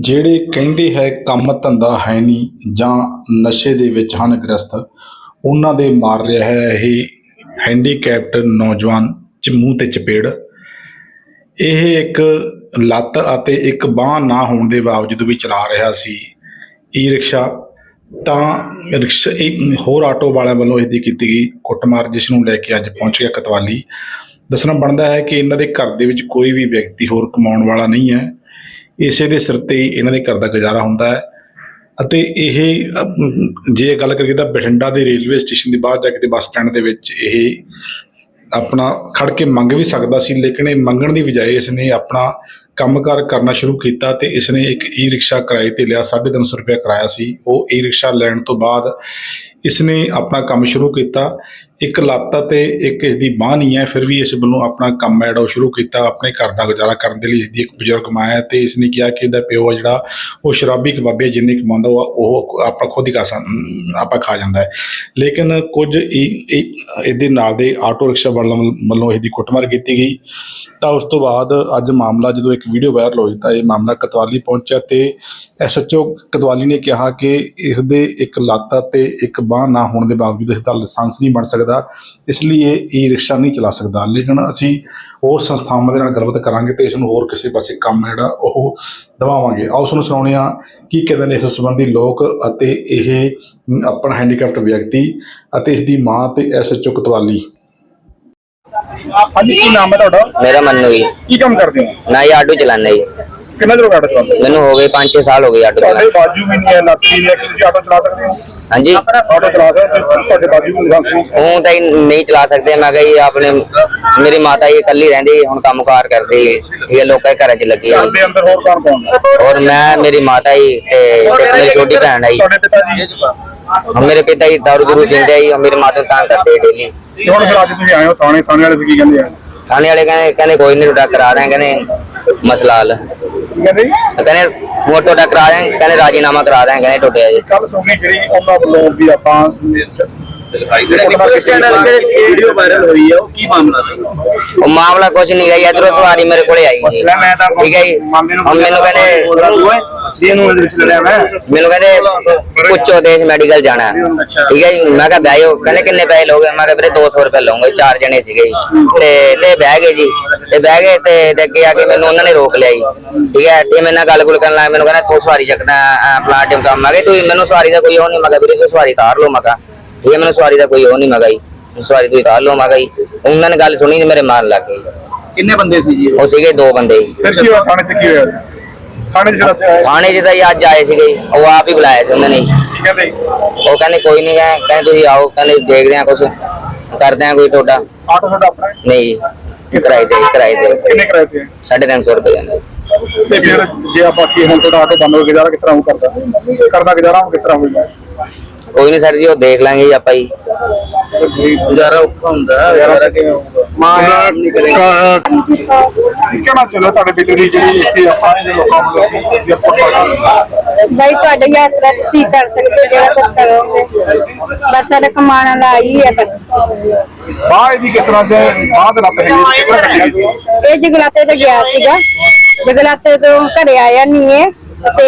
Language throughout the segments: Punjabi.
ਜਿਹੜੇ ਕਹਿੰਦੇ ਹੈ ਕੰਮ ਧੰਦਾ ਹੈ ਨਹੀਂ ਜਾਂ ਨਸ਼ੇ ਦੇ ਵਿੱਚ ਹਨ ਗ੍ਰਸਤ ਉਹਨਾਂ ਦੇ ਮਾਰ ਰਿਹਾ ਹੈ ਇਹ ਹੈਂਡੀਕੈਪਟ ਨੌਜਵਾਨ ਚ ਮੂੰਹ ਤੇ ਚਪੇੜ। ਇਹ ਇੱਕ ਲੱਤ ਅਤੇ ਇੱਕ ਬਾਹ ਨਾ ਹੋਣ ਦੇ ਬਾਵਜੂਦ ਵੀ ਚਲਾ ਰਿਹਾ ਸੀ ਈ ਰਿਕਸ਼ਾ ਤਾਂ ਰਿਕਸ਼ਾ ਇੱਕ ਹੋਰ ਆਟੋ ਵਾਲਿਆਂ ਵੱਲੋਂ ਇਸ ਦੀ ਕੀਤੀ ਗਈ ਕੁੱਟਮਾਰ, ਜਿਸ ਨੂੰ ਲੈ ਕੇ ਅੱਜ ਪਹੁੰਚ ਗਿਆ ਕਤਵਾਲੀ। ਦੱਸਣਾ ਬਣਦਾ ਹੈ ਕਿ ਇਹਨਾਂ ਦੇ ਘਰ ਦੇ ਵਿੱਚ ਕੋਈ ਵੀ ਵਿਅਕਤੀ ਹੋਰ ਕਮਾਉਣ ਵਾਲਾ ਨਹੀਂ ਹੈ। ਇਸੇ ਦੇ ਸਿਰ ਤੇ ਹੀ ਇਹਨਾਂ ਦੇ ਘਰ ਦਾ ਗੁਜ਼ਾਰਾ ਹੁੰਦਾ ਹੈ। ਅਤੇ ਇਹ, ਜੇ ਗੱਲ ਕਰੀਏ ਤਾਂ ਬਠਿੰਡਾ ਦੇ ਰੇਲਵੇ ਸਟੇਸ਼ਨ ਦੇ ਬਾਹਰ ਜਾ ਕੇ ਤੇ ਬੱਸ ਸਟੈਂਡ ਦੇ ਵਿੱਚ ਇਹ ਆਪਣਾ ਖੜ ਕੇ ਮੰਗ ਵੀ ਸਕਦਾ ਸੀ, ਲੇਕਿਨ ਇਹ ਮੰਗਣ ਦੀ ਬਜਾਏ ਇਸਨੇ ਆਪਣਾ ਕੰਮਕਾਰ ਕਰਨਾ ਸ਼ੁਰੂ ਕੀਤਾ ਤੇ ਇਸਨੇ ਇੱਕ ਈ ਰਿਕਸ਼ਾ ਕਿਰਾਏ ਤੇ ਲਿਆ 350 ਰੁਪਏ ਕਿਰਾਇਆ ਸੀ। ਉਹ ਈ ਰਿਕਸ਼ਾ ਲੈਣ ਤੋਂ ਬਾਅਦ ਇਸਨੇ ਆਪਣਾ ਕੰਮ ਸ਼ੁਰੂ ਕੀਤਾ। ਇੱਕ ਲੱਤ ਤੇ ਇੱਕ ਇਸ ਦੀ ਬਾਂਹ ਨਹੀਂ ਹੈ, ਫਿਰ ਵੀ ਇਸ ਵੱਲੋਂ ਆਪਣਾ ਕੰਮ ਹੈ ਜਿਹੜਾ ਉਹ ਸ਼ੁਰੂ ਕੀਤਾ, ਆਪਣੇ ਘਰ ਦਾ ਗੁਜ਼ਾਰਾ ਕਰਨ ਦੇ ਲਈ ਇਸ ਦੀ ਇੱਕ ਬਜ਼ੁਰਗ ਮਾਂ ਹੈ ਤੇ ਇਸਨੇ ਕਿਹਾ ਕਿ ਇਹਦਾ ਪਿਓ ਆ ਜਿਹੜਾ, ਉਹ ਸ਼ਰਾਬੀ ਕਬਾਬੇ ਜਿੰਨੇ ਕਮਾਉਂਦਾ ਉਹ ਉਹ ਆਪਾਂ ਖੁਦ ਹੀ ਖਾ ਸਕ- ਆਪਾਂ ਖਾ ਜਾਂਦਾ ਹੈ। ਲੇਕਿਨ ਕੁਝ ਇਹ- ਇਹਦੇ ਨਾਲ ਦੇ ਆਟੋ ਰਿਕਸ਼ਾ ਵਾਲਿਆਂ ਵੱਲੋਂ ਵੱਲੋਂ ਇਹਦੀ ਕੁੱਟਮਾਰ ਕੀਤੀ ਗਈ। ਤਾਂ ਉਸ ਤੋਂ ਬਾਅਦ ਅੱਜ ਮਾਮਲਾ ਜਦੋਂ ਇੱਕ ਵੀਡੀਓ ਵਾਇਰਲ ਹੋਈ ਤਾਂ ਇਹ ਮਾਮਲਾ ਕਤਵਾਲੀ ਪਹੁੰਚਿਆ ਤੇ ਐਸਐਚਓ ਕਤਵਾਲੀ ਨੇ ਕਿਹਾ ਕਿ ਇਸ ਦੇ ਇੱਕ ਲੱਤ ਤੇ ਇੱਕ ਬਾਹ ਨਾ ਹੋਣ ਦੇ ਬਾਵਜੂਦ ਇਸ ਦਾ ਲਾਇਸੈਂਸ ਨਹੀਂ ਬਣ ਸਕਦਾ ਇਸ ਲਈ ਇਹ ਈ ਰਿਕਸ਼ਾ ਨਹੀਂ ਚਲਾ ਸਕਦਾ। ਲੇਕਿਨ ਅਸੀਂ ਹੋਰ ਸੰਸਥਾਵਾਂ ਦੇ ਨਾਲ ਗੱਲਬਾਤ ਕਰਾਂਗੇ ਤੇ ਇਸ ਨੂੰ ਹੋਰ ਕਿਸੇ ਪਾਸੇ ਕੰਮ ਜਿਹੜਾ ਉਹ ਦਵਾਵਾਂਗੇ। ਆਓ ਤੁਹਾਨੂੰ ਸੁਣਾਉਂਦੇ ਹਾਂ ਕੀ ਕਹਿੰਦੇ ਨੇ ਇਸ ਸੰਬੰਧੀ ਲੋਕ ਅਤੇ ਇਹ ਆਪਣਾ ਹੈਂਡੀਕੈਪਟ ਵਿਅਕਤੀ ਅਤੇ ਇਸ ਦੀ ਮਾਂ ਤੇ ਐਸਐਚਓ ਕਤਵਾਲੀ। ਹਾਂਜੀ ਕੀ ਨਾਮ ਹੈ ਤੁਹਾਡਾ? ਮੇਰਾ ਮੰਨੂ ਜੀ। ਕੀ ਕੰਮ ਕਰਦੇ ਹੋ? ਮੈਂ ਇਹ ਆਟੋ ਚਲਾਉਂਦਾ ਜੀ। ਕਿੰਨਾ ਚਿਰ ਆਟੋ ਚਲਾਉਂਦੇ ਹੋ? ਮੈਨੂੰ ਹੋ ਗਏ 5-6 ਸਾਲ ਹੋ ਗਏ ਆਟੋ ਤੁਹਾਡੇ ਚਲਾਉਂਦੇ ਬਾਜੂ ਵੀ ਨਹੀਂ ਹੈ ਲੱਤ ਵੀ ਨਹੀਂ ਹੈ ਕਿ ਤੁਸੀਂ ਆਟੋ ਚਲਾ ਸਕਦੇ ਹੋ? ਹਾਂਜੀ। ਆਟੋ ਚਲਾ ਸਕਦੇ ਹੋ ਤੁਹਾਡੇ ਬਾਜੂ ਵੀ ਲਾਇਸੈਂਸ ਨਹੀਂ ਉਹ ਤਾਂ ਨਹੀਂ ਚਲਾ ਸਕਦੇ ਮੈਂ ਕਿਹਾ ਜੀ ਆਪਣੇ ਮੇਰੀ ਮਾਤਾ ਜੀ ਇਕੱਲੀ ਰਹਿੰਦੀ ਹੁਣ ਕੰਮਕਾਰ ਕਰਦੀ ਇਹ ਲੋਕਾਂ ਦੇ ਘਰਾਂ 'ਚ ਲੱਗੀ ਆ ਘਰ ਦੇ ਅੰਦਰ ਹੋਰ ਕੌਣ ਕੌਣ ਹੈ? ਔਰ ਮੈਂ ਮੇਰੀ ਮਾਤਾ ਜੀ ਤੇ ਮੇਰੀ ਛੋਟੀ ਭੈਣ ਹੈ ਜੀ। ਤੁਹਾਡੇ ਪਿਤਾ ਜੀ? ਮੇਰੇ ਪਿਤਾ ਜੀ ਦਾਰੂ ਦੂਰੂ ਪੀਂਦੇ ਆ ਜੀ ਔਰ ਮੇਰੀ ਮਾਤਾ ਨੂੰ ਤੰਗ ਕਰਦੇ ਡੇਲੀ ਤੇ ਹੁਣ ਫਿਰ ਅੱਜ ਤੁਸੀਂ ਆਏ ਹੋ ਥਾਣੇ ਥਾਣੇ ਵਾਲੇ ਫਿਰ ਕੀ ਕਹਿੰਦੇ ਆ? ਥਾਣੇ ਵਾਲੇ ਕਹਿੰਦੇ ਕਹਿੰਦੇ ਕੋਈ ਨਹੀਂ ਤੁਹਾਡਾ ਕਰਾ ਦਾਂ ਕਹਿੰਦੇ ਮਸਲਾ ਹੱਲ। ਕਹਿੰਦੇ ਕਹਿੰਦੇ ਮੋਟੋ ਕਰਾ ਦਾਂ ਕਹਿੰਦੇ ਰਾਜੀਨਾਮਾ ਕਰਾ ਦਾਂ ਕਹਿੰਦੇ ਟੁੱਟਿਆ ਜੀ। ਕੱਲ ਸੁਣੀ ਜਿਹੜੀ ਉਹਨਾਂ ਵੱਲੋਂ ਵੀ ਆਪਾਂ ਵੀਡੀਓ ਵਾਇਰਲ ਹੋਈ ਹੈ ਉਹ ਕੀ ਮਾਮਲਾ ਸੀ? ਉਹ ਮਾਮਲਾ ਕੁਛ ਨਹੀਂ ਗਈ ਇਧਰੋਂ ਸਵਾਰੀ ਮੇਰੇ ਕੋਲੇ ਆਈ ਜੀ ਲੈ ਮੈਂ ਤਾਂ ਠੀਕ ਹੈ ਜੀ। ਹੁਣ ਮੈਨੂੰ ਕਹਿੰਦੇ ਜੀ ਨੂੰ ਵਿੱਚ ਲੜਿਆ ਮੈਂ। ਮੈਨੂੰ ਕਹਿੰਦੇ ਪੁੱਛੋ ਦੇਸ਼ ਮੈਡੀਕਲ ਜਾਣਾ। ਹੈ। ਠੀਕ ਹੈ ਜੀ ਮੈਂ ਕਿਹਾ ਬਹਿ ਜਾਓ। ਕਹਿੰਦੇ ਕਿੰਨੇ ਪੈਸੇ ਲੋਗੇ? ਮੈਂ ਕਿਹਾ ਵੀਰੇ 200 ਰੁਪਏ ਲਵਾਂਗਾ ਚਾਰ ਜਣੇ ਸੀਗੇ ਜੀ। ਤੇ ਤੇ ਬਹਿ ਗਏ ਜੀ। ਤੇ ਬਹਿ ਗਏ ਤੇ ਤੇ ਅੱਗੇ ਆ ਕੇ ਮੈਨੂੰ ਉਹਨਾਂ ਨੇ ਰੋਕ ਲਿਆ ਜੀ। ਠੀਕ ਹੈ ਤੇ ਮੇਰੇ ਨਾਲ ਗੱਲ ਗੁੱਲ ਕਰਨ ਲੱਗਾ ਮੈਨੂੰ ਕਹਿੰਦਾ ਤੂੰ ਸਵਾਰੀ ਚੱਕਦਾ ਆਪਣਾ ਟਿਮ ਕੰਮ ਮੈਂ ਕਿਹਾ ਤੂੰ ਮੈਨੂੰ ਸਵਾਰੀ ਦਾ ਕੋਈ ਉਹ ਨਹੀਂ ਮੈਂ ਕਿਹਾ ਵੀਰੇ ਤੂੰ ਸਵਾਰੀ ਤਾਰ ਲਓ ਮੈਂ ਕਿਹਾ ਠੀਕ ਹੈ ਮੈਨੂੰ ਸਵਾਰੀ ਦਾ ਕੋਈ ਉਹ ਨਹੀਂ ਮੈਂ ਕਿਹਾ ਜੀ ਸਵਾਰੀ ਤੂੰ ਤਾਰ ਲਓ ਮੈਂ ਕਿਹਾ ਜੀ। ਉਹਨਾਂ ਨੇ ਗੱਲ ਸੁਣੀ ਤੇ ਮੇਰੇ ਮਾਰਨ ਲੱਗ ਗਏ ਜੀ। ਕਿੰਨੇ ਬੰਦੇ ਸੀ ਜੀ ਉਹ? ਸੀਗੇ ਦੋ ਬੰਦੇ ਜੀ। ਫਿਰ ਕੀ ਹੋਇਆ ਥਾਣੇ 'ਚ ਕੀ ਹੋਇਆ? ਥਾਣੇ 'ਚ ਜਿਹੜਾ ਤੇ ਆਏ ਥਾਣੇ 'ਚ ਤਾਂ ਜੀ ਅੱਜ ਆਏ ਸੀਗੇ ਉਹ ਆਪ ਹੀ ਬੁਲਾਇਆ ਸੀ ਉਹਨਾਂ ਨੇ। ਕੀ ਕਹਿੰਦੇ? ਉਹ ਕਹਿੰਦੇ ਕੋਈ ਨਹੀਂ ਕਹਿੰਦੇ ਕਹਿੰਦੇ ਤੁਸੀਂ ਆਓ ਕਹਿੰਦੇ ਦੇਖਦੇ ਆ ਕੁਝ ਕਰਦੇ ਆ ਕੋਈ ਤੁਹਾਡਾ ਆਟੋ ਤੁਹਾਡਾ ਆਪਣਾ? ਨਹੀਂ ਜੀ। ਕਿਰਾਏ ਤੇ ਕਿਰਾਏ ਤੇ? ਕਿੰਨੇ ਕਿਰਾਏ ਤੇ? ਹੈ? 350 ਰੁਪਏ ਕਹਿੰਦੇ ਤੇ ਫਿਰ ਜੇ ਆਪਾਂ ਕੀ ਹੁਣ ਤੁਹਾਡਾ ਆਟੋ ਬੰਦ ਹੋ ਗਿਆ ਗੁਜ਼ਾਰਾ ਕਿਸ ਤਰ੍ਹਾਂ ਹੋ ਕਰਦਾ? ਕਰਦਾ ਗੁਜ਼ਾਰਾ ਹੁਣ ਕਿਸ ਤਰ੍ਹਾਂ ਹੋਏਗਾ ਕੋਈ ਨਹੀਂ ਸਰ ਜੀ ਉਹ ਦੇਖ ਲਾਂਗੇ ਜੀ ਆਪਾਂ ਜੀ। ਗੁਜ਼ਾਰਾ ਔਖਾ ਹੁੰਦਾ ਹੈ ਗੁਜ਼ਾਰਾ ਕਿਵੇਂ ਹੋਊਗਾ? ਮਾਂ ਨਹੀਂ ਕਰੇਗਾ ਕਿਹੜਾ ਚੱਲੋ ਤੁਹਾਡੇ ਬੇਟੇ ਦੀ ਜਿਹੜੀ ਇੱਥੇ ਆਪਾਂ ਦੇ ਲੋਕਾਂ ਨੂੰ ਵੀ ਆਪਾਂ ਭਾਈ ਤੁਹਾਡੇ ਯਾਤਰਾ ਤੁਸੀਂ ਕਰ ਸਕਦੇ ਜਿਹੜਾ ਕੁਝ ਕਰੋਗੇ। ਬਸ ਸਾਡਾ ਕਮਾਉਣ ਵਾਲਾ ਆਈ ਹੈ ਬਸ। ਬਾਹ ਇਹਦੀ ਕਿਸ ਤਰ੍ਹਾਂ ਦੇ ਬਾਹ ਦੇ ਲੱਤ ਹੈਗੀ ਕਿਹੜਾ ਕੱਟੀ ਸੀ? ਇਹ ਜਗਲਾਤੇ ਤੇ ਗਿਆ ਸੀਗਾ। ਜਗਲਾਤੇ ਤੋਂ ਘਰੇ ਆਇਆ ਨਹੀਂ ਹੈ ਤੇ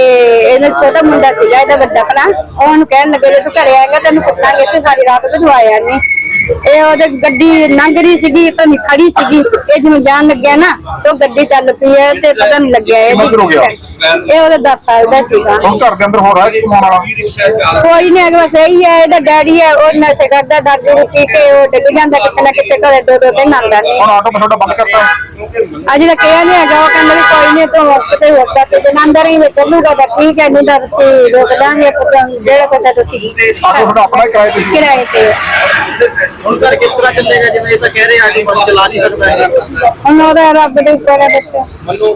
ਇਹਦਾ ਛੋਟਾ ਮੁੰਡਾ ਸੀਗਾ ਇਹਦਾ ਵੱਡਾ ਭਰਾ। ਉਹ ਉਹਨੂੰ ਕਹਿਣ ਲੱਗੇ ਜੇ ਤੂੰ ਘਰੇ ਆਏਗਾ ਤੈਨੂੰ ਕੁੱਟਾਂਗੇ ਤੇ ਸਾਰੀ ਰਾਤ ਆਇਆ ਨਹੀਂ ਇਹ ਉਹਦੇ ਗੱਡੀ ਲੰਘ ਰਹੀ ਸੀਗੀ ਤਾਂ ਖੜੀ ਸੀਗੀ। ਇਹ ਜਿਵੇਂ ਜਾਣ ਲੱਗਿਆ ਨਾ ਤੇ ਗੱਡੀ ਚੱਲ ਪਈ ਹੈ ਤੇ ਪਤਾ ਨਹੀਂ ਲੱਗਿਆ ਇਹ ਚਿਰ ਹੋ ਗਿਆ? ਇਹ ਉਹਦਾ 10 ਸਾਲ ਦਾ ਸੀਗਾ। ਹੁਣ ਘਰ ਦੇ ਅੰਦਰ ਹੋ ਰਿਹਾ ਕਮਾਉਣ ਵਾਲਾ? ਕੋਈ ਨਹੀਂ ਅਗਵਾ ਸਹੀ ਹੈ ਇਹਦਾ ਡੈਡੀ ਹੈ ਉਹ ਨਸ਼ੇ ਕਰਦਾ ਦਾਰੂ ਪੀ ਕੇ ਉਹ ਡਿੱਗ ਜਾਂਦਾ ਕਿਤੇ ਨਾ ਕਿਤੇ ਘਰੇ ਦੋ ਦੋ ਦਿਨ ਆਉਂਦਾ। ਨਹੀਂ ਹੁਣ ਆਟੋ ਤੁਹਾਡਾ ਬੰਦ ਕਰਤਾ। ਅੱਜ ਤਾਂ ਕਿਹਾ ਨਹੀਂ ਹੈਗਾ ਉਹ ਕਹਿੰਦਾ ਵੀ ਕੋਈ ਨਹੀਂ ਤੂੰ ਕਿਤੇ ਹੋਰ ਪਾਸੇ ਤੇ ਅੰਦਰ ਹੀ ਵਿੱਚ ਚੱਲੂਗਾ ਤਾਂ ਠੀਕ ਹੈ ਨਹੀਂ ਤਾਂ ਅਸੀਂ ਰੋਕ ਦਾਂਗੇ ਪੁੱਤਾਂ ਜਿਹੜਾ ਕੁਛ ਤੁਸੀਂ ਆਟੋ ਤੁਹਾਡਾ ਆਪਣਾ ਹੀ ਕਿਰਾਏ ਤੇ ਕਿਰਾਏ ਤੇ। ਹੁਣ ਘਰ ਕਿਸ ਤਰ੍ਹਾਂ ਚੱਲੇਗਾ ਜਿਵੇਂ ਇਹ ਤਾਂ ਕਹਿ ਰਹੇ ਆ ਕਿ ਬੰਦ ਚਲਾ ਨਹੀਂ ਸਕਦਾ। ਹੈ ਹੁਣ ਉਹਦਾ ਰੱਬ ਦੇ ਉੱਪਰ ਹੈ ਬੱਚਾ। ਮੰਨੋ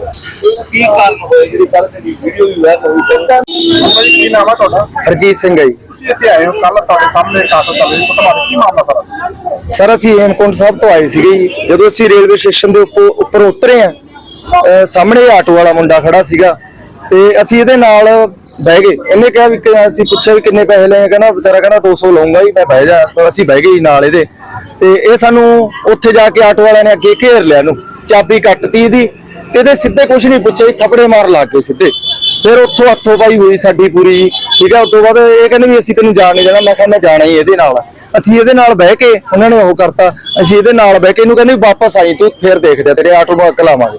ਕੀ ਕਾਰਨ ਹੋਇਆ? ਜਿਹੜੀ ਕੱਲ ਦੀ ਵੀਡੀਓ ਵੀ ਵਾਇਰਲ ਹੋਈ ਤਾਂ ਬਾਬਾ ਜੀ ਕੀ ਨਾਮ ਹੈ ਤੁਹਾਡਾ? ਹਰਜੀਤ ਸਿੰਘ ਹੈ ਜੀ। ਤੁਸੀਂ ਇੱਥੇ ਆਏ ਹੋ ਕੱਲ ਤੁਹਾਡੇ ਸਾਹਮਣੇ ਇੱਕ ਆਟੋ ਚੱਲ ਰਹੀ ਕੁੱਟਮਾਰ ਕੀ ਮਾਮਲਾ ਸਾਰਾ? ਸਰ ਅਸੀਂ ਹੇਮਕੁੰਟ ਸਾਹਿਬ ਤੋਂ ਆਏ ਸੀਗੇ ਜੀ। ਜਦੋਂ ਅਸੀਂ ਰੇਲਵੇ ਸਟੇਸ਼ਨ ਦੇ ਉੱਪਰ ਉਤਰੇ ਆ ਸਾਹਮਣੇ ਆਟੋ ਵਾਲਾ ਮੁੰਡਾ ਖੜਾ ਸੀਗਾ ਤੇ ਅਸੀਂ ਇਹਦੇ ਨਾਲ ਬਹਿ ਗਏ। ਇਹਨੇ ਕਿਹਾ ਵੀ ਅਸੀਂ ਪੁੱਛਿਆ ਵੀ ਕਿੰਨੇ ਪੈਸੇ ਲਏ ਕਹਿੰਦਾ ਵਿਚਾਰਾ ਕਹਿੰਦਾ 200 ਲਵਾਂਗਾ ਜੀ ਮੈਂ ਬਹਿ ਜਾ। ਤਾਂ ਅਸੀਂ ਬਹਿ ਗਏ ਜੀ ਨਾਲ ਇਹਦੇ। ਤੇ ਇਹ ਸਾਨੂੰ ਉੱਥੇ ਜਾ ਕੇ ਆਟੋ ਵਾਲਿਆਂ ਨੇ ਅੱਗੇ ਘੇਰ ਲਿਆ ਇਹਨੂੰ। ਚਾਬੀ ਕੱਟਤੀ ਇਹਦੀ। ਇਹਦੇ ਸਿੱਧੇ ਕੁਝ ਨਹੀਂ ਪੁੱਛਿਆ ਥਪੜੇ ਮਾਰ ਲੱਗ ਗਏ ਸਿੱਧੇ। ਫਿਰ ਉੱਥੋਂ ਹੱਥੋਂ ਪਾਈ ਹੋਈ ਸਾਡੀ ਪੂਰੀ ਠੀਕ ਹੈ ਉਸ ਤੋਂ ਬਾਅਦ ਇਹ ਕਹਿੰਦੇ ਵੀ ਅਸੀਂ ਤੈਨੂੰ ਜਾਣ ਨਹੀਂ ਦੇਣਾ। ਮੈਂ ਕਹਿੰਦਾ ਜਾਣਾ ਹੀ ਇਹਦੇ ਨਾਲ। ਅਸੀਂ ਇਹਦੇ ਨਾਲ ਬਹਿ ਕੇ ਉਹਨਾਂ ਨੇ ਉਹ ਕਰਤਾ। ਅਸੀਂ ਇਹਦੇ ਨਾਲ ਬਹਿ ਕੇ ਇਹਨੂੰ ਕਹਿੰਦੇ ਵੀ ਵਾਪਸ ਆਈ ਤੂੰ ਫਿਰ ਦੇਖਦੇ ਆ, ਤੇਰੇ ਆਟੋ ਨੂੰ ਲਾਵਾਂਗੇ।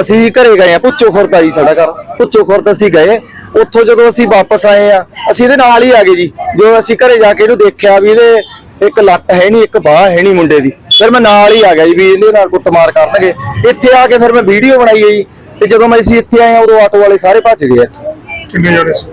ਅਸੀਂ ਘਰੇ ਗਏ ਆ ਪੁੱਛੋ ਖੁਰਦ ਜੀ ਸਾਡਾ ਘਰ। ਪੁੱਛੋ ਖੁਰਦ ਅਸੀਂ ਗਏ ਉੱਥੋਂ ਜਦੋਂ ਅਸੀਂ ਵਾਪਸ ਆਏ ਆ ਅਸੀਂ ਇਹਦੇ ਨਾਲ ਹੀ ਆ ਗਏ ਜੀ। ਜਦੋਂ ਅਸੀਂ ਘਰੇ ਜਾ ਕੇ ਇਹਨੂੰ ਦੇਖਿਆ ਵੀ ਇਹਦੇ ਇੱਕ ਲੱਤ ਹੈ ਨਹੀਂ ਇੱਕ ਬਾਹ ਹੈ ਨਹੀਂ ਮੁੰਡੇ ਦੀ। ਫਿਰ ਮੈਂ ਨਾਲ ਹੀ ਆ ਗਿਆ ਜੀ ਵੀ ਇਹਦੇ ਨਾਲ ਕੁੱਟਮਾਰ ਕਰਨਗੇ। ਇੱਥੇ ਆ ਕੇ ਫਿਰ ਮੈਂ ਵੀਡੀਓ ਬਣਾਈ ਹੈ ਜੀ ਤੇ ਜਦੋਂ ਮੈਂ ਅਸੀਂ ਇੱਥੇ ਆਏ ਆ ਉਦੋਂ ਆਟੋ ਵਾਲੇ ਸਾਰੇ ਭੱਜ ਗਏ ਇੱਥੋਂ ਕਿੰਨੇ ਜਣੇ ਸੀ?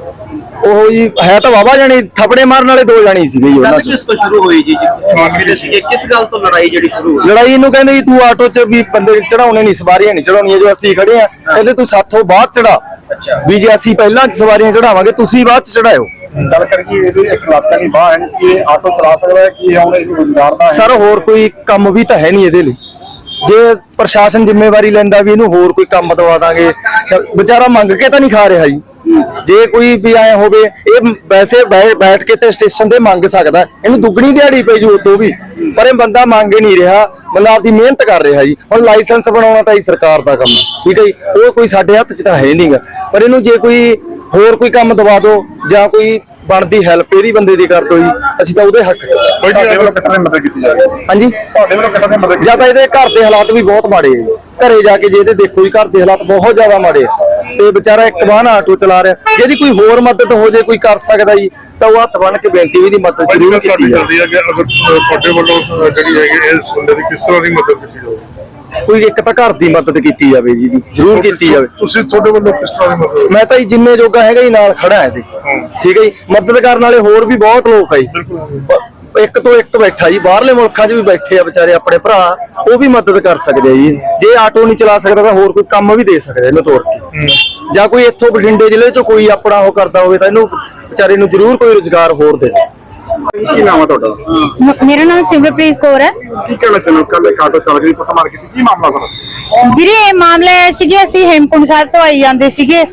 ਉਹ ਜੀ ਹੈ ਤਾਂ ਵਾਵਾ ਜਾਣੀ ਥੱਪੜੇ ਮਾਰਨ ਵਾਲੇ ਦੋ ਜਾਣੀ ਸੀਗੇ ਜੀ ਉਹਨਾਂ ਚ। ਕਿਸ ਤੋਂ ਸ਼ੁਰੂ ਹੋਈ ਜੀ ਸਮਾਗਰੀ ਸੀਗੇ? ਕਿਸ ਗੱਲ ਤੋਂ ਲੜਾਈ ਜਿਹੜੀ ਸ਼ੁਰੂ ਹੋਈ? ਲੜਾਈ ਨੂੰ ਕਹਿੰਦੇ ਜੀ ਤੂੰ ਆਟੋ 'ਚ ਵੀ ਬੰਦੇ ਚੜਾਉਣੇ ਨਹੀਂ ਸਵਾਰੀਆਂ ਨਹੀਂ ਚੜਾਉਣੀਆਂ ਜੋ ਅਸੀਂ ਖੜੇ ਆ ਕਹਿੰਦੇ ਤੂੰ ਸਾਥੋਂ ਬਾਅਦ ਚੜਾ। ਅੱਛਾ। ਵੀ ਜੇ ਅਸੀਂ ਪਹਿਲਾਂ ਸਵਾਰੀਆਂ ਚੜਾਵਾਂਗੇ ਤੁਸੀਂ ਬਾਅਦ 'ਚ ਚੜਾਇਓ। ਗੱਲ ਕਰੀਏ ਇਹਦੇ ਇੱਕ ਲੱਤਾਂ ਦੀ ਬਾਹ ਹੈ ਨੀ, ਆਟੋ ਚਲਾ ਸਕਦਾ ਹੈ ਕੀ ਹੁਣ ਇਹ ਰੋਜ਼ਗਾਰ ਦਾ ਸਰ ਹੋਰ ਕੋਈ ਕੰਮ ਵੀ ਤਾਂ ਹੈ ਨਹੀਂ ਇਹਦੇ ਲਈ। ਜੇ ਪ੍ਰਸ਼ਾਸਨ ਜ਼ਿੰਮੇਵਾਰੀ ਲੈਂਦਾ ਵੀ ਇਹਨੂੰ ਹੋਰ ਕੋਈ ਕੰਮ ਦਵਾ ਦਾਂਗੇ ਵਿਚਾਰਾ ਮੰਗ ਕੇ ਤਾਂ ਨਹੀਂ ਖਾ ਰਿਹਾ ਜੀ। ਜੇ ਕੋਈ ਵੀ ਆਏ ਹੋਵੇ ਇਹ ਵੈਸੇ ਬੈਠ ਕੇ ਤੇ ਸਟੇਸ਼ਨ ਤੇ ਮੰਗ ਸਕਦਾ ਇਹਨੂੰ ਦੁੱਗਣੀ ਦਿਹਾੜੀ ਪਈ ਜੂ ਉਦੋਂ ਵੀ। ਪਰ ਇਹ ਬੰਦਾ ਮੰਗ ਹੀ ਨਹੀਂ ਰਿਹਾ ਮਤਲਬ ਆਪਦੀ ਮਿਹਨਤ ਕਰ ਰਿਹਾ ਜੀ। ਹੁਣ ਲਾਇਸੈਂਸ ਬਣਾਉਣਾ ਤਾਂ ਹੀ ਸਰਕਾਰ ਦਾ ਕੰਮ ਹੈ। ਠੀਕ ਹੈ ਜੀ? ਉਹ ਕੋਈ ਸਾਡੇ ਹੱਥ 'ਚ ਤਾਂ ਹੈ ਨਹੀਂਗਾ ਪਰ ਇਹਨੂੰ ਜੇ ਕੋਈ ਹੋਰ ਕੋਈ ਕੰਮ ਦਵਾ ਦਿਓ ਜਾਂ ਕੋਈ ਬਣਦੀ ਹੈਲਪ ਇਹਦੀ ਬੰਦੇ ਦੀ ਕਰ ਦਿਓ ਜੀ। ਅਸੀਂ ਤਾਂ ਉਹਦੇ ਹੱਕ 'ਚ। ਹਾਂ। ਕੋਈ ਤੁਹਾਡੇ ਵੱਲੋਂ ਕਿੱਥੇ ਮਦਦ ਕੀਤੀ ਜਾ ਰਹੀ ਹੈ? ਹਾਂਜੀ? ਤੁਹਾਡੇ ਵੱਲੋਂ ਕਿੱਥੇ ਮਦਦ ਜਾਂ ਤਾਂ ਇਹਦੇ ਘਰ ਦੇ ਹਾਲਾਤ ਵੀ ਬਹੁਤ ਮਾੜੇ ਆ ਜੀ। ਘਰੇ ਜਾ ਕੇ ਜੇ ਇਹਦੇ ਦੇਖੋ ਜੀ ਘਰ ਦੇ ਹਾਲਾਤ ਬਹੁਤ ਜ਼ਿਆਦਾ ਮਾੜੇ ਆ। ਤੇ ਵਿਚਾਰਾ ਇੱਕ ਬਾਹਨ ਆਟੋ ਚਲਾ ਰਿਹਾ। ਜੇ ਇਹਦੀ ਕੋਈ ਹੋਰ ਮਦਦ ਹੋ ਜੇ ਕੋਈ ਕਰ ਸਕਦਾ ਜੀ ਤਾਂ ਉਹ ਹੱਥ ਬੰਨ ਕੇ ਬੇਨਤੀ ਵੀ ਦੀ ਮਦਦ ਜ਼ਰੂਰ ਕੀਤੀ ਜਾਵੇ। ਹੈ ਕਿ ਅਗਰ ਤੁਹਾਡੇ ਵੱਲੋਂ ਜਿਹੜੀ ਹੈਗੀ ਇਸ ਬੰਦੇ ਦੀ ਕਿਸ ਤਰ੍ਹਾਂ ਦੀ ਮਦਦ ਕੀਤੀ ਜਾਵੇ ਕੋਈ ਇੱਕ ਤਾਂ ਘਰ ਦੀ ਮਦਦ ਕੀਤੀ ਜਾਵੇ ਜੀ ਜ਼ਰੂਰ ਕੀਤੀ ਜਾਵੇ। ਤੁਸੀਂ ਤੁਹਾਡੇ ਵੱਲੋਂ ਕਿਸ ਤਰ੍ਹਾਂ ਦੀ ਮਦਦ? ਮੈਂ ਤਾਂ ਜੀ ਜਿੰਨੇ ਜੋਗਾ ਹੈਗਾ ਜੀ ਨਾਲ ਖੜਾ ਹੈ ਇਹਦੇ ਠੀਕ ਹੈ ਜੀ? ਮਦਦ ਕਰਨ ਵਾਲੇ ਹੋਰ ਵੀ ਬਹੁਤ ਲੋਕ ਆ ਜੀ। ਇੱਕ ਤੋਂ ਇੱਕ ਬੈਠਾ ਜੀ ਬਾਹਰਲੇ ਮੁਲਕਾਂ 'ਚ ਵੀ ਬੈਠੇ ਆ ਵਿਚਾਰੇ ਆਪਣੇ ਭਰਾ ਉਹ ਵੀ ਮਦਦ ਕਰ ਸਕਦੇ ਆ ਜੀ। ਜੇ ਆਟੋ ਨਹੀਂ ਚਲਾ ਸਕਦਾ ਤਾਂ ਹੋਰ ਕੋਈ ਕੰਮ ਵੀ ਦੇ ਸਕਦਾ ਇਹਨੂੰ ਤੋਰ ਕੇ। ਜਾਂ ਕੋਈ ਇੱਥੋਂ ਬਠਿੰਡੇ ਜ਼ਿਲ੍ਹੇ 'ਚੋਂ ਕੋਈ ਆਪਣਾ ਉਹ ਕਰਦਾ ਹੋਵੇ ਤਾਂ ਇਹਨੂੰ ਵਿਚਾਰੇ ਨੂੰ ਜ਼ਰੂਰ ਕੋਈ ਰੁਜ਼ਗਾਰ ਹੋਰ ਦੇ। ਕੀ ਨਾਮ ਹੈ ਤੁਹਾਡਾ? ਮ- ਮੇਰਾ ਨਾਮ ਸਿਮਰਪ੍ਰੀਤ ਕੌਰ ਹੈ। ਕੀ ਕਹਿਣਾ ਚਾਹੁੰਦੇ ਕੱਲ ਇੱਕ ਆਟੋ ਚਾਲਕ ਦੀ ਕੁੱਟਮਾਰ ਕੀਤੀ ਕੀ ਮਾਮਲਾ ਸਰ? ਵੀਰੇ ਇਹ ਮਾਮਲਾ ਇਹ ਸੀਗੇ ਅਸੀਂ ਹੇਮਕੁੰਟ ਸਾਹਿਬ ਤੋਂ ਆਈ ਜਾਂਦੇ ਸੀਗੇ।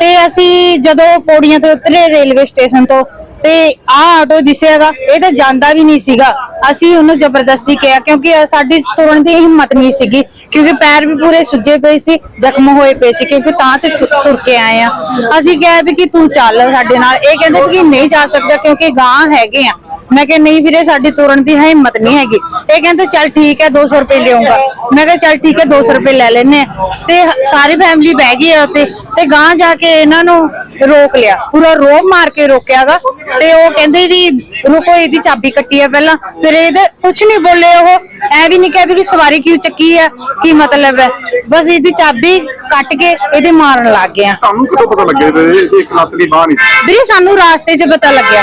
ਤੇ ਅਸੀਂ ਜਦੋਂ ਪੌੜੀਆਂ ਤੋਂ ਉਤਰੇ ਰੇਲਵੇ ਸਟੇਸ਼ਨ ਤੋਂ ਤੇ ਆ ਆਟੋ ਦਿਸਿਆਗਾ ਇਹ ਤਾਂ ਜਾਂਦਾ ਵੀ ਨਹੀਂ ਸੀਗਾ। ਅਸੀਂ ਉਹਨੂੰ ਜ਼ਬਰਦਸਤੀ ਕਿਹਾ, ਕਿਉਂਕਿ ਸਾਡੀ ਤੁਰਨ ਦੀ ਹਿੰਮਤ ਨਹੀਂ ਸੀਗੀ, ਕਿਉਂਕਿ ਪੈਰ ਵੀ ਪੂਰੇ ਸੁੱਜੇ ਪਏ ਸੀ, ਜ਼ਖਮ ਹੋਏ ਪਏ ਸੀ, ਕਿਉਂਕਿ ਤਾਂ ਤੇ ਤੁਰ ਕੇ ਆਏ ਆ। ਅਸੀਂ ਕਿਹਾ ਵੀ ਕਿ ਤੂੰ ਚੱਲ ਸਾਡੇ ਨਾਲ। ਇਹ ਕਹਿੰਦੇ ਵੀ ਕਿ ਨਹੀਂ ਜਾ ਸਕਦਾ, ਕਿਉਂਕਿ ਗਾਂ ਹੈਗੇ ਆ। ਮੈਂ ਕਿਹਾ, ਨਹੀਂ ਵੀਰੇ, ਸਾਡੀ ਤੁਰਨ ਦੀ ਹਿੰਮਤ ਨਹੀਂ ਹੈਗੀ। ਇਹ ਕਹਿੰਦੇ, ਚੱਲ ਠੀਕ ਹੈ 200 ਰੁਪਏ ਲਿਆਉਂਗਾ। ਮੈਂ ਕਿਹਾ, ਚੱਲ ਠੀਕ ਹੈ 200 ਰੁਪਏ ਲੈ ਲੈਨੇ ਆ। ਤੇ ਸਾਰੀ ਫੈਮਿਲੀ ਬਹਿ ਗਈ ਆ ਉੱਤੇ ਤੇ ਗਾਂ ਜਾ ਕੇ ਇਹਨਾਂ ਨੂੰ ਰੋਕ ਲਿਆ। ਪੂਰਾ ਰੋਬ ਮਾਰ ਕੇ ਰੋਕਿਆਗਾ। ਤੇ ਉਹ ਕਹਿੰਦੇ ਵੀ ਰੁਕੋ ਇਹਦੀ ਚਾਬੀ ਕੱਟੀ ਆ ਪਹਿਲਾਂ। ਫਿਰ ਇਹਦੇ ਕੁਝ ਨਹੀਂ ਬੋਲੇ ਉਹ। ਐ ਵੀ ਨਹੀਂ ਕਿਹਾ ਵੀ ਕਿ ਸਵਾਰੀ ਕਿਉਂ ਚੱਕੀ ਆ ਕੀ ਮਤਲਬ ਹੈ। ਬਸ ਇਹਦੀ ਚਾਬੀ ਕੱਟ ਕੇ ਇਹਦੇ ਮਾਰਨ ਲੱਗ ਗਿਆ। ਤੁਹਾਨੂੰ ਕਦੋਂ ਪਤਾ ਲੱਗਿਆ ਵੀ ਇਹ ਇੱਕ ਲੱਤ ਦੀ ਬਾਹ ਨਹੀਂ ਸੀ? ਵੀਰੇ ਸਾਨੂੰ ਰਾਸਤੇ 'ਚ ਪਤਾ ਲੱਗਿਆ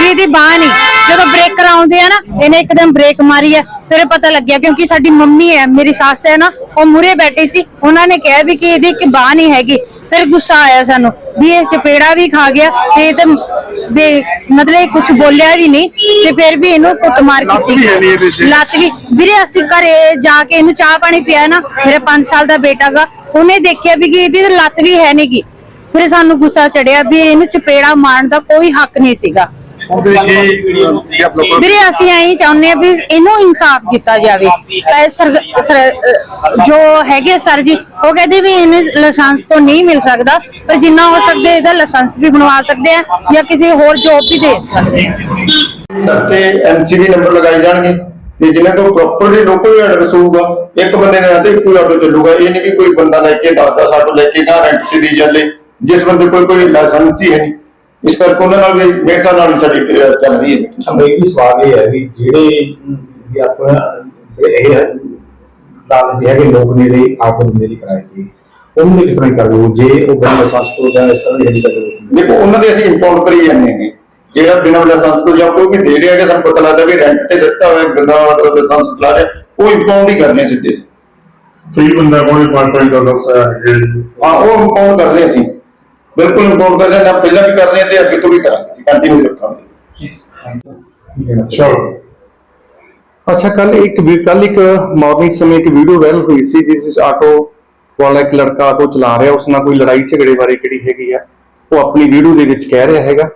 ਵੀ ਇਹਦੀ ਬਾਹ ਨਹੀਂ ਜਦੋਂ ਬ੍ਰੇਕਰ ਆਉਂਦੇ ਆ ਨਾ ਇਹਨੇ ਇੱਕਦਮ ਬ੍ਰੇਕ ਮਾਰੀ ਆ। ਫਿਰ ਪਤਾ ਲੱਗਿਆ ਕਿਉਂਕਿ ਸਾਡੀ ਮੰਮੀ ਹੈ ਮੇਰੀ ਸੱਸ ਹੈ ਨਾ ਉਹ ਮੂਰੇ ਬੈਠੀ ਸੀ। ਉਹਨਾਂ ਨੇ ਕਿਹਾ ਵੀ ਕਿ ਇਹਦੀ ਇੱਕ ਬਾਹ ਨਹੀਂ ਹੈਗੀ। ਫਿਰ ਗੁੱਸਾ ਆਇਆ ਸਾਨੂੰ ਵੀ ਇਹ ਚਪੇੜਾ ਵੀ ਖਾ ਗਿਆ ਤੇ ਇਹ ਤਾਂ ਵੀ ਮਤਲਬ ਕੁਝ ਬੋਲਿਆ ਵੀ ਨਹੀਂ ਤੇ ਫਿਰ ਵੀ ਇਹਨੂੰ ਕੁੱਟਮਾਰ ਕੀਤੀ। ਲੱਤ ਵੀ ਵੀਰੇ ਅਸੀਂ ਘਰੇ ਜਾ ਕੇ ਇਹਨੂੰ ਚਾਹ ਪਾਣੀ ਪਿਆ ਨਾ ਮੇਰੇ 5 ਸਾਲ ਦਾ ਬੇਟਾ ਗਾ ਉਹਨੇ ਦੇਖਿਆ ਵੀ ਕਿ ਇਹਦੀ ਤਾਂ ਲੱਤ ਵੀ ਹੈ ਨਹੀਂਗੀ ਫਿਰ ਸਾਨੂੰ ਗੁੱਸਾ ਚੜਿਆ ਵੀ ਇਹਨੂੰ ਚਪੇੜਾ ਮਾਰਨ ਦਾ ਕੋਈ ਹੱਕ ਨਹੀਂ ਸੀਗਾ। ਕੀ ਕੀ ਵੀਰੇ ਅਸੀਂ ਐਂ ਚਾਹੁੰਦੇ ਆ ਵੀ ਇਹਨੂੰ ਇਨਸਾਫ ਦਿੱਤਾ ਜਾਵੇ। ਜੋ ਹੈਗੇ ਸਰ ਜੀ ਉਹ ਕਹਿੰਦੇ ਵੀ ਇਹਨੇ ਲਾਇਸੈਂਸ ਤੋਂ ਨਹੀਂ ਮਿਲ ਸਕਦਾ ਪਰ ਜਿੰਨਾ ਹੋ ਸਕਦਾ ਇਹਦਾ ਲਾਇਸੈਂਸ ਵੀ ਬਣਵਾ ਸਕਦੇ ਆ ਜਾਂ ਕਿਸੇ ਹੋਰ ਜੋਬ ਵੀ ਦੇ ਸਕਦੇ ਆ। ਸਰ ਤੇ ਐਨਸੀਬੀ ਨੰਬਰ ਲਗਾਏ ਜਾਣਗੇ। ਤੇ ਜਿਹਨਾਂ ਕੋਲ ਪ੍ਰੋਪਰਲੀ ਲੋਕਲ ਐਡਰੈਸ ਹੋਊਗਾ ਇੱਕ ਬੰਦੇ ਦੇ ਨਾਂ ਤੇ ਕੋਈ ਆਟੋ ਚੱਲੂਗਾ। ਇਹ ਨਹੀਂ ਵੀ ਕੋਈ ਬੰਦਾ ਲੈ ਕੇ ਦੱਸਦਾ ਸਾਡੋ ਲੈ ਕੇ ਗਾ ਰੈਂਟ ਤੇ ਦੀ ਚੱਲੇ। ਜਿਸ ਬੰਦੇ ਕੋਲ ਕੋਈ ਲਾਇਸੈਂਸ ਹੀ ਹੈ ਨਹੀਂ। ਇਸ ਕਰਕੇ ਉਹਨਾਂ ਨਾਲ ਵੀ ਮੇਰੇ ਹਿਸਾਬ ਨਾਲ ਵੀ ਸਾਡੀ ਚੱਲ ਰਹੀ ਹੈ। ਅਮਰੀਕੀ ਸਵਾਲ ਇਹ ਹੈ ਵੀ ਜਿਹੜੇ ਵੀ ਆਪਣਾ ਇਹ ਲਾਭ ਹੈਗੇ ਲੋਕ ਨੇ ਜਿਹੜੇ ਆਪ ਬੰਦੇ ਦੀ ਕਿਰਾਏ ਤੇ ਉਹਨੂੰ ਵੀ ਕਿਸ ਕਰ ਲਓ ਜੇ ਉਹ ਬਿਨਾਂ ਲਾਇਸੈਂਸ ਤੋਂ ਜਾਂ ਇਸ ਤਰ੍ਹਾਂ ਦੀ ਹੈਗੀ ਕਰ ਦੇਖੋ ਉਹਨਾਂ ਦੇ ਅਸੀਂ ਇੰਪਾਊਂਡ ਕਰੀ ਜਾਂਦੇ ਹੈਗੇ ਜਿਹੜਾ ਬਿਨਾਂ ਲਾਇਸੈਂਸ ਤੋਂ ਜਾਂ ਕੋਈ ਵੀ ਦੇ ਰਿਹਾ ਕਿ ਸਾਨੂੰ ਪਤਾ ਲੱਗਦਾ ਵੀ ਰੈਂਟ ਤੇ ਦਿੱਤਾ ਹੋਇਆ ਬੰਦਾ ਲਾਇਸੈਂਸ ਚਲਾ ਰਿਹਾ ਉਹ ਇੰਪਾਊਂਡ ਹੀ ਕਰਨੇ ਸਿੱਧੇ। ਕਈ ਬੰਦਾ ਪੰਜ ਪੰਜ ਡਾਲਰ ਹੈ ਹਾਂ ਉਹ ਇੰਪਾਊਂਡ ਕਰ ਰਹੇ ਅਸੀਂ। ਬਿਲਕੁਲ ਇੰਪਾਊਂਡ ਕਰ ਰਹੇ ਪਹਿਲਾਂ ਵੀ ਕਰ ਤੇ ਅੱਗੇ ਤੋਂ ਵੀ ਕਰਾਂਗੇ ਅਸੀਂ ਕੰਟੀਨਿਊ ਰੱਖਾਂਗੇ। ਚਲੋ ਅੱਛਾ, ਕੱਲ ਇੱਕ ਕੱਲ ਇੱਕ ਮਾਰਨਿੰਗ ਸਮੇਂ ਇੱਕ ਵੀਡੀਓ ਵਾਇਰਲ ਹੋਈ ਸੀ, ਜਿਸ ਵਿੱਚ ਆਟੋ ਵਾਲਾ ਇੱਕ ਲੜਕਾ ਆਟੋ ਚਲਾ ਰਿਹਾ, ਉਸ ਨਾਲ ਕੋਈ ਲੜਾਈ ਝਗੜੇ ਬਾਰੇ ਕਿਹੜੀ ਹੈਗੀ ਆ, ਉਹ ਆਪਣੀ ਵੀਡੀਓ ਦੇ ਵਿੱਚ ਕਹਿ ਰਿਹਾ ਹੈਗਾ।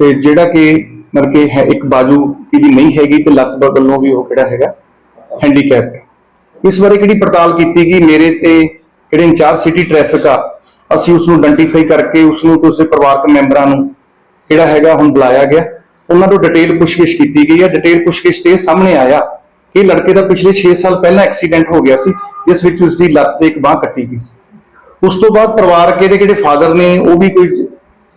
ਤੇ ਜਿਹੜਾ ਕਿ ਮਤਲਬ ਕਿ ਹੈ, ਇੱਕ ਬਾਜੂ ਇਹਦੀ ਨਹੀਂ ਹੈਗੀ ਤੇ ਲੱਤ ਬਗਲੋਂ ਵੀ ਉਹ ਕਿਹੜਾ ਹੈਗਾ ਹੈਂਡੀਕੈਪਟ ਇਸ ਬਾਰੇ ਕਿਹੜੀ ਪੜਤਾਲ ਕੀਤੀ ਗਈ? ਮੇਰੇ ਤੇ ਜਿਹੜੇ ਇੰਚਾਰਜ ਸਿਟੀ ਟ੍ਰੈਫਿਕ ਆ ਅਸੀਂ ਉਸ ਨੂੰ ਆਇਡੈਂਟੀਫਾਈ ਕਰਕੇ ਉਸ ਨੂੰ ਤੇ ਉਸਦੇ ਪਰਿਵਾਰਕ ਮੈਂਬਰਾਂ ਨੂੰ ਜਿਹੜਾ ਹੈਗਾ ਹੁਣ ਬੁਲਾਇਆ ਗਿਆ। ਉਹਨਾਂ ਤੋਂ ਡਿਟੇਲ ਪੁੱਛਗਿੱਛ ਕੀਤੀ ਗਈ ਹੈ। ਡਿਟੇਲ ਪੁੱਛਗਿੱਛ ਤੇ ਸਾਹਮਣੇ ਆਇਆ ਕਿ ਲੜਕੇ ਦਾ ਪਿਛਲੇ 6 ਸਾਲ ਪਹਿਲਾਂ ਐਕਸੀਡੈਂਟ ਹੋ ਗਿਆ ਸੀ, ਜਿਸ ਵਿੱਚ ਉਸ ਦੀ ਲੱਤ ਤੇ ਇੱਕ ਬਾਹ ਕੱਟੀ ਗਈ ਸੀ। ਉਸ ਤੋਂ ਬਾਅਦ ਪਰਿਵਾਰਕ ਇਹਦੇ ਜਿਹੜੇ ਫਾਦਰ ਨੇ, ਉਹ ਵੀ ਕੋਈ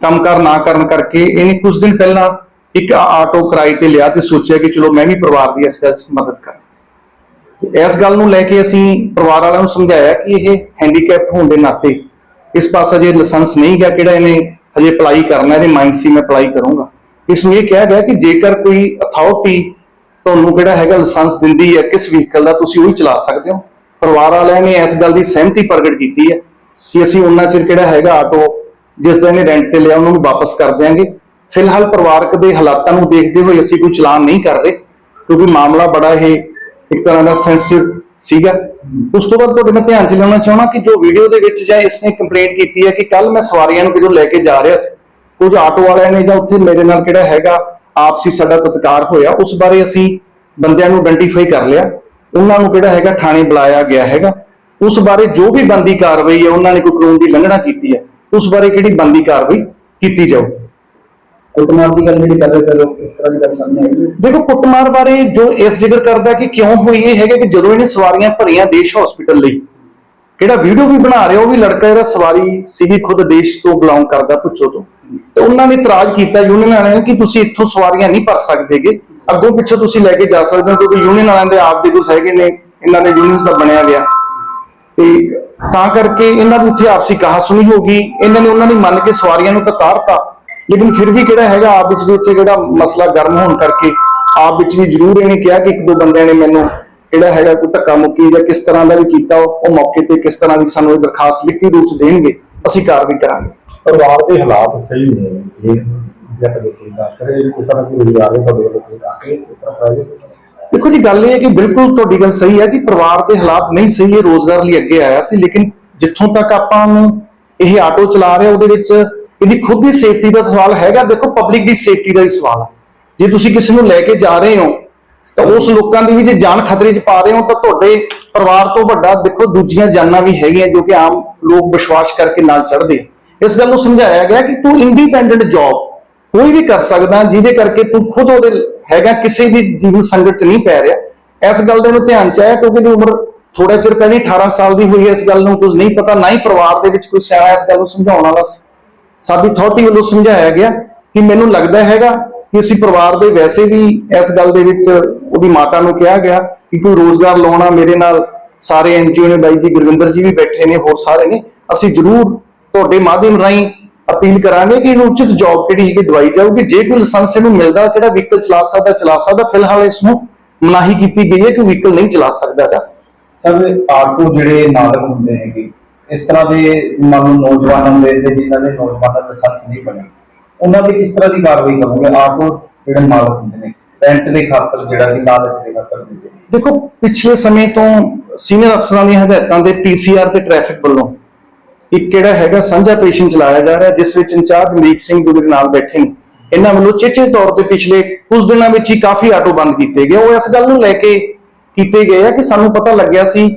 ਕੰਮਕਾਰ ਨਾ ਕਰਨ ਕਰਕੇ ਇਹਨੇ ਕੁਝ ਦਿਨ ਪਹਿਲਾਂ ਇੱਕ ਆਟੋ ਕਿਰਾਏ ਤੇ ਲਿਆ ਤੇ ਸੋਚਿਆ ਕਿ ਚਲੋ ਮੈਂ ਵੀ ਪਰਿਵਾਰ ਦੀ ਇਸ ਗੱਲ 'ਚ ਮਦਦ ਕਰਾਂ। ਇਸ ਗੱਲ ਨੂੰ ਲੈ ਕੇ ਅਸੀਂ ਪਰਿਵਾਰ ਵਾਲਿਆਂ ਨੂੰ ਸਮਝਾਇਆ ਕਿ ਇਹ ਹੈਂਡੀਕੈਪਟ ਹੋਣ ਦੇ ਨਾਤੇ ਇਸ ਪਾਸੇ ਜੇ ਲਾਇਸੈਂਸ ਨਹੀਂ ਗਿਆ, ਕਿਹੜਾ ਇਹਨੇ ਹਜੇ ਅਪਲਾਈ ਕਰਨਾ, ਇਹਦੇ ਮਾਈਂਡ ਸੀ, ਮੈਂ ਅਪਲਾਈ ਕਰੂੰਗਾ। ਇਸ ਨੂੰ ਇਹ ਕਿਹਾ ਗਿਆ ਕਿ ਜੇਕਰ ਕੋਈ ਅਥਾਰਟੀ ਤੁਹਾਨੂੰ ਕਿਹੜਾ ਹੈਗਾ ਲਾਇਸੈਂਸ ਦਿੰਦੀ ਹੈ, ਕਿਸ ਵਹੀਕਲ ਦਾ, ਤੁਸੀਂ ਉਹੀ ਚਲਾ ਸਕਦੇ ਹੋ। ਪਰਿਵਾਰ ਵਾਲਿਆਂ ਨੇ ਇਸ ਗੱਲ ਦੀ ਸਹਿਮਤੀ ਪ੍ਰਗਟ ਕੀਤੀ ਹੈ ਕਿ ਅਸੀਂ ਉਹਨਾਂ ਚਿਰ ਕਿਹੜਾ ਹੈਗਾ ਆਟੋ, ਜਿਸ ਦਾ ਇਹਨੇ ਰੈਂਟ ਤੇ ਲਿਆ, ਉਹਨੂੰ ਵੀ ਵਾਪਸ ਕਰ ਦਿਆਂਗੇ। ਫਿਲਹਾਲ ਪਰਿਵਾਰਕ ਦੇ ਹਾਲਾਤਾਂ ਨੂੰ ਦੇਖਦੇ ਹੋਏ ਅਸੀਂ ਕੋਈ ਚਲਾਨ ਨਹੀਂ ਕਰ ਰਹੇ, ਕਿਉਂਕਿ ਮਾਮਲਾ ਬੜਾ ਇਹ ਇੱਕ ਤਰ੍ਹਾਂ ਦਾ ਸੈਂਸਿਟਿਵ ਸੀਗਾ। ਉਸ ਤੋਂ ਬਾਅਦ ਤੁਹਾਡੇ ਮੈਂ ਧਿਆਨ ਚ ਲਿਆਉਣਾ ਚਾਹਣਾ ਕਿ ਜੋ ਵੀਡੀਓ ਦੇ ਵਿੱਚ ਜਾਂ ਇਸਨੇ ਕੰਪਲੇਂਟ ਕੀਤੀ ਹੈ ਕਿ ਕੱਲ ਮੈਂ ਸਵਾਰੀਆਂ ਨੂੰ ਕਿਦੋਂ ਲੈ ਕੇ ਜਾ ਰਿਹਾ ਸੀ। ਕੁਝ ਆਟੋ ਵਾਲਿਆਂ ਨੇ ਜਾਂ ਉੱਥੇ ਮੇਰੇ ਨਾਲ ਕਿਹੜਾ ਹੈਗਾ ਆਪਸੀ ਸਾਡਾ ਤਤਕਾਰ ਹੋਇਆ, ਉਸ ਬਾਰੇ ਅਸੀਂ ਬੰਦਿਆਂ ਨੂੰ ਆਇਡੈਂਟੀਫਾਈ ਕਰ ਲਿਆ। ਉਹਨਾਂ ਨੂੰ ਕਿਹੜਾ ਹੈਗਾ, ਥਾਣੇ ਬੁਲਾਇਆ ਗਿਆ ਹੈਗਾ। ਉਸ ਬਾਰੇ ਜੋ ਵੀ ਬੰਦੀ ਕਾਰਵਾਈ ਹੈ, ਉਹਨਾਂ ਨੇ ਕੋਈ ਕਾਨੂੰਨ ਦੀ ਉਲੰਘਣਾ ਕੀਤੀ ਹੈ, ਉਸ ਬਾਰੇ ਕਿਹੜੀ ਬੰਦੀ ਕਾਰਵਾਈ ਕੀਤੀ ਜਾਊ। ਕੁੱਟਮਾਰ ਦੀ ਗੱਲ ਜਿਹੜੀ ਕਰ ਰਹੇ ਸਰ ਉਹ ਇਸ ਤਰ੍ਹਾਂ ਦੀ ਗੱਲ ਸਾਹਮਣੇ ਆਈ। ਹੈ। ਦੇਖੋ, ਕੁੱਟਮਾਰ ਬਾਰੇ ਜੋ ਇਸ ਜ਼ਿਕਰ ਕਰਦਾ ਕਿ ਕਿਉਂ ਹੋਈ, ਇਹ ਹੈਗਾ ਕਿ ਜਦੋਂ ਇਹਨੇ ਸਵਾਰੀਆਂ ਭਰੀਆਂ ਦੇਸ਼ ਹਸਪੀਟਲ ਲਈ, ਕਿਹੜਾ ਵੀਡੀਓ ਵੀ ਬਣਾ ਰਿਹਾ, ਉਹ ਵੀ ਲੜਕਾ ਜਿਹੜਾ ਸਵਾਰੀ ਸੀਗੀ ਖੁਦ ਦੇਸ਼ ਤੋਂ ਬਿਲੋਂਗ ਕਰਦਾ ਪੁੱਛੋ ਤੋਂ। ਤੇ ਉਹਨਾਂ ਨੇ ਇਤਰਾਜ਼ ਕੀਤਾ ਯੂਨੀਅਨ ਵਾਲਿਆਂ ਨੇ ਕਿ ਤੁਸੀਂ ਇੱਥੋਂ ਸਵਾਰੀਆਂ ਨਹੀਂ ਭਰ ਸਕਦੇਗੇ ਅੱਗੋਂ ਪਿੱਛੋਂ ਤੁਸੀਂ ਲੈ ਕੇ ਜਾ ਸਕਦੇ ਹੋ, ਕਿਉਂਕਿ ਯੂਨੀਅਨ ਵਾਲਿਆਂ ਦੇ ਆਪ ਦੇ ਕੁਝ ਹੈਗੇ ਨੇ, ਇਹਨਾਂ ਦੇ ਯੂਨੀਅਨਸ ਦਾ ਬਣਿਆ ਗਿਆ। ਤੇ ਤਾਂ ਕਰਕੇ ਇਹਨਾਂ ਦੀ ਉੱਥੇ ਆਪਸੀ ਕਹਾ ਸੁਣੀ ਹੋ ਗਈ, ਇਹਨਾਂ ਨੇ, ਉਹਨਾਂ ਨੇ ਮੰਨ ਕੇ ਸਵਾਰੀਆਂ ਨੂੰ ਤਾਂ ਤਾਰਤਾ ਲੇਕਿਨ ਫਿਰ ਵੀ ਕਿਹੜਾ ਹੈਗਾ ਆਪ ਵਿੱਚ ਦੇ ਉੱਤੇ ਜਿਹੜਾ ਮਸਲਾ ਗਰਮ ਹੋਣ ਕਰਕੇ ਆਪ ਵਿੱਚ ਵੀ ਜ਼ਰੂਰ ਇਹਨੇ ਕਿਹਾ ਕਿ ਇੱਕ ਦੋ ਬੰਦਿਆਂ ਨੇ ਮੈਨੂੰ ਜਿਹੜਾ ਹੈਗਾ ਕੋਈ ਧੱਕਾ ਮੁੱਕੀ ਜਾਂ ਕਿਸ ਤਰ੍ਹਾਂ ਦਾ ਵੀ ਕੀਤਾ ਉਹ ਮੌਕੇ ਤੇ ਕਿਸ ਤਰ੍ਹਾਂ ਦੀ ਸਾਨੂੰ ਇਹ ਦਰਖਾਸਤ ਲਿਖਤੀ ਰੂਪ ਚ ਦੇਣਗੇ ਅਸੀਂ ਕਾਰਵਾਈ ਕਰਾਂਗੇ। ਪਰਿਵਾਰ ਦੇ ਹਾਲਾਤ ਸਹੀ ਨੇ ਜੇ ਫਿਰ ਇਹ ਕਿਸ ਤਰ੍ਹਾਂ ਦੀ ਰੁਜ਼ਗਾਰ ਹੈ ਤੁਹਾਡੇ ਵੱਲੋਂ ਆ ਕੇ ਇਸ ਤਰ੍ਹਾਂ ਪ੍ਰਾਈਵੇਟ ਦੇਖੋ ਜੀ ਗੱਲ ਇਹ ਹੈ ਕਿ ਬਿਲਕੁਲ ਤੁਹਾਡੀ ਗੱਲ ਸਹੀ ਹੈ ਕਿ ਪਰਿਵਾਰ ਦੇ ਹਾਲਾਤ ਨਹੀਂ ਸਹੀ ਹੈ ਰੋਜ਼ਗਾਰ ਲਈ ਅੱਗੇ ਆਇਆ ਸੀ ਲੇਕਿਨ ਜਿੱਥੋਂ ਤੱਕ ਆਪਾਂ ਨੂੰ ਇਹ ਆਟੋ ਚਲਾ ਰਿਹਾ ਉਹਦੇ ਵਿੱਚ ਇਹਦੀ ਖੁਦ ਦੀ ਸੇਫਟੀ ਦਾ ਸਵਾਲ ਹੈਗਾ, ਦੇਖੋ ਪਬਲਿਕ ਦੀ ਸੇਫਟੀ ਦਾ ਵੀ ਸਵਾਲ ਹੈ ਜੇ ਤੁਸੀਂ ਕਿਸੇ ਨੂੰ ਲੈ ਕੇ ਜਾ ਰਹੇ ਹੋ, ਤਾਂ ਉਸ ਲੋਕਾਂ ਦੀ ਵੀ ਜੇ ਜਾਨ ਖਤਰੇ 'ਚ ਪਾ ਰਹੇ ਹੋ, ਤਾਂ ਤੁਹਾਡੇ ਪਰਿਵਾਰ ਤੋਂ ਵੱਡਾ ਦੇਖੋ ਦੂਜੀਆਂ ਜਾਨਾਂ ਵੀ ਹੈਗੀਆਂ ਜੋ ਕਿ ਆਮ ਲੋਕ ਵਿਸ਼ਵਾਸ ਕਰਕੇ ਨਾਲ ਚੜ੍ਹਦੇ ਇਸ ਗੱਲ ਨੂੰ ਸਮਝਾਇਆ ਗਿਆ ਕਿ ਤੂੰ ਇੰਡੀਪੈਂਡੈਂਟ ਜੌਬ ਕੋਈ ਵੀ ਕਰ ਸਕਦਾ, ਜਿਹਦੇ ਕਰਕੇ ਤੂੰ ਖੁਦ ਉਹਦੇ ਹੈਗਾ, ਕਿਸੇ ਦੀ ਜੀਵਨ ਸੰਕਟ 'ਚ ਨਹੀਂ ਪੈ ਰਿਹਾ। ਇਸ ਗੱਲ ਦੇ ਨੂੰ ਧਿਆਨ 'ਚ ਆਇਆ ਕਿਉਂਕਿ ਇਹਦੀ ਉਮਰ ਥੋੜਾ ਚਿਰ ਪਹਿਲਾਂ ਹੀ 18 ਸਾਲ ਦੀ ਹੋਈ ਹੈ, ਇਸ ਗੱਲ ਨੂੰ ਕੁਝ ਨਹੀਂ ਪਤਾ, ਨਾ ਹੀ ਪਰਿਵਾਰ ਦੇ ਵਿੱਚ ਕੋਈ ਸਿਆਣਾ ਇਸ ਗੱਲ ਨੂੰ ਸਮਝਾਉਣ ਵਾਲਾ ਸੀ। ਸਾਡੀ ਅਥਾਰਟੀ ਵੱਲੋਂ ਸਮਝਾਇਆ ਗਿਆ ਕਿ ਮੈਨੂੰ ਲੱਗਦਾ ਹੈਗਾ ਕਿ ਅਸੀਂ ਪਰਿਵਾਰ ਦੇ ਵੈਸੇ ਵੀ ਇਸ ਗੱਲ ਦੇ ਵਿੱਚ ਉਹਦੀ ਮਾਤਾ ਨੂੰ ਕਿਹਾ ਗਿਆ ਕਿ ਕੋਈ ਰੋਜ਼ਗਾਰ ਲਾਉਣਾ ਮੇਰੇ ਨਾਲ ਸਾਰੇ ਐਨਜੀਓ ਨੇ, ਬਾਈ ਜੀ, ਗੁਰਵਿੰਦਰ ਜੀ ਵੀ ਬੈਠੇ ਨੇ, ਹੋਰ ਸਾਰੇ ਨੇ, ਅਸੀਂ ਜ਼ਰੂਰ ਤੁਹਾਡੇ ਮਾਧਿਅਮ ਰਾਹੀਂ ਅਪੀਲ ਕਰਾਂਗੇ ਕਿ ਇਹਨੂੰ ਉਚਿਤ ਜੌਬ ਕਿਹੜੀ ਹੈਗੀ ਦਵਾਈ ਜਾਊਗੀ। ਜੇ ਕੋਈ ਲਾਇਸੈਂਸ ਇਹਨੂੰ ਮਿਲਦਾ, ਕਿਹੜਾ ਵਹੀਕਲ ਚਲਾ ਸਕਦਾ ਚਲਾ ਸਕਦਾ, ਫਿਲਹਾਲ ਇਸ ਨੂੰ ਮਨਾਹੀ ਕੀਤੀ ਗਈ ਹੈ ਕਿ ਵਹੀਕਲ ਨਹੀਂ ਚਲਾ ਸਕਦਾ ਸਰ ਆਟੋ ਜਿਹੜੇ ਮਾਲਕ ਹੁੰਦੇ ਹੈਗੇ ਇਸ ਤਰ੍ਹਾਂ ਦੇ ਮੰਨ ਲਓ ਨੌਜਵਾਨ ਹੁੰਦੇ ਜਿਨ੍ਹਾਂ ਦੇ ਨੌਜਵਾਨਾਂ ਦਾ ਲਾਇਸੈਂਸ ਨਹੀਂ ਬਣਿਆ ਉਹਨਾਂ ਦੀ ਕਿਸ ਤਰ੍ਹਾਂ ਦੀ ਕਾਰਵਾਈ ਕਰੋਗੇ? ਆਟੋ ਜਿਹੜੇ ਮਾਲਕ ਹੁੰਦੇ ਨੇ ਰੈਂਟ ਦੇ ਖਾਤਰ ਜਿਹੜਾ ਕਿ ਲਾਲਚ ਦੇ ਖਾਤਰ ਦਿੰਦੇ ਦੇਖੋ, ਪਿਛਲੇ ਸਮੇਂ ਤੋਂ ਸੀਨੀਅਰ ਅਫਸਰਾਂ ਦੀਆਂ ਹਦਾਇਤਾਂ ਦੇ ਪੀਸੀਆਰ ਤੇ ਟ੍ਰੈਫਿਕ ਵੱਲੋਂ ਇੱਕ ਕਿਹੜਾ ਹੈਗਾ ਸਾਂਝਾ ਆਪਰੇਸ਼ਨ ਚਲਾਇਆ ਜਾ ਰਿਹਾ, ਜਿਸ ਵਿੱਚ ਇੰਚਾਰਜ ਅਮਰੀਕ ਸਿੰਘ ਜੋ ਮੇਰੇ ਨਾਲ ਬੈਠੇ ਨੇ। ਇਹਨਾਂ ਵੱਲੋਂ ਚੇਚੇ ਤੌਰ ਤੇ ਪਿਛਲੇ ਕੁਝ ਦਿਨਾਂ ਵਿੱਚ ਹੀ ਕਾਫੀ ਆਟੋ ਬੰਦ ਕੀਤੇ ਗਏ। ਉਹ ਇਸ ਗੱਲ ਨੂੰ ਲੈ ਕੇ ਕੀਤੇ ਗਏ ਆ ਕਿ ਸਾਨੂੰ ਪਤਾ ਲੱਗਿਆ ਸੀ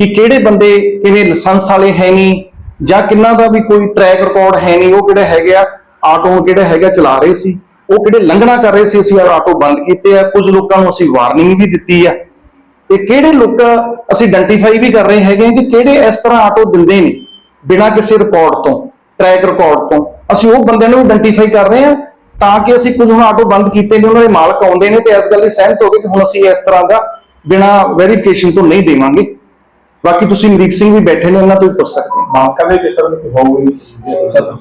ਕਿ ਕਿਹੜੇ ਬੰਦੇ ਕਿਵੇਂ ਲਾਇਸੈਂਸ ਵਾਲੇ ਹੈ ਨਹੀਂ ਜਾਂ ਕਿੰਨਾ ਦਾ ਵੀ ਕੋਈ ਟਰੈਕ ਰਿਕਾਰਡ ਹੈ ਨਹੀਂ, ਉਹ ਕਿਹੜੇ ਹੈਗੇ ਆ, ਆਟੋ ਕਿਹੜੇ ਹੈਗਾ ਚਲਾ ਰਹੇ ਸੀ, ਉਹ ਕਿਹੜੇ ਲੰਘਣਾ ਕਰ ਰਹੇ ਸੀ, ਅਸੀਂ ਆਟੋ ਬੰਦ ਕੀਤੇ ਆ, ਕੁਝ ਲੋਕਾਂ ਨੂੰ ਅਸੀਂ ਵਾਰਨਿੰਗ ਵੀ ਦਿੱਤੀ ਆ। ਤੇ ਕਿਹੜੇ ਲੋਕ ਅਸੀਂ ਆਇਡੈਂਟੀਫਾਈ ਵੀ ਕਰ ਰਹੇ ਹੈਗੇ ਆ ਕਿ ਕਿਹੜੇ ਇਸ ਤਰ੍ਹਾਂ ਆਟੋ ਦਿੰਦੇ ਨੇ, ਬਿਨਾਂ ਕਿਸੇ ਰਿਕਾਰਡ ਤੋਂ ਟਰੈਕ ਰਿਕਾਰਡ ਤੋਂ। ਅਸੀਂ ਉਹ ਬੰਦਿਆਂ ਨੂੰ ਆਇਡੈਂਟੀਫਾਈ ਕਰ ਰਹੇ ਹਾਂ ਤਾਂ ਕਿ ਅਸੀਂ ਕੁਝ ਹੁਣ ਆਟੋ ਬੰਦ ਕੀਤੇ ਨੇ, ਉਹਨਾਂ ਦੇ ਮਾਲਕ ਆਉਂਦੇ ਨੇ ਤੇ ਇਸ ਗੱਲ ਦੀ ਸਹਿਮਤ ਹੋ ਗਏ ਕਿ ਹੁਣ ਅਸੀਂ ਇਸ ਤਰ੍ਹਾਂ ਦਾ ਬਿਨਾਂ ਵੈਰੀਫਿਕੇਸ਼ਨ ਤੋਂ ਨਹੀਂ ਦੇਵਾਂਗੇ। ਬਾਕੀ ਤੁਸੀਂ ਅਮਰੀਕ ਸਿੰਘ ਵੀ ਬੈਠੇ ਨੇ ਉਹਨਾਂ ਤੋਂ ਵੀ ਪੁੱਛ ਸਕਦੇ ਹੋ। ਕਿਸ ਤਰ੍ਹਾਂ ਦੀ ਹੋਊਗੀ। ਸਰ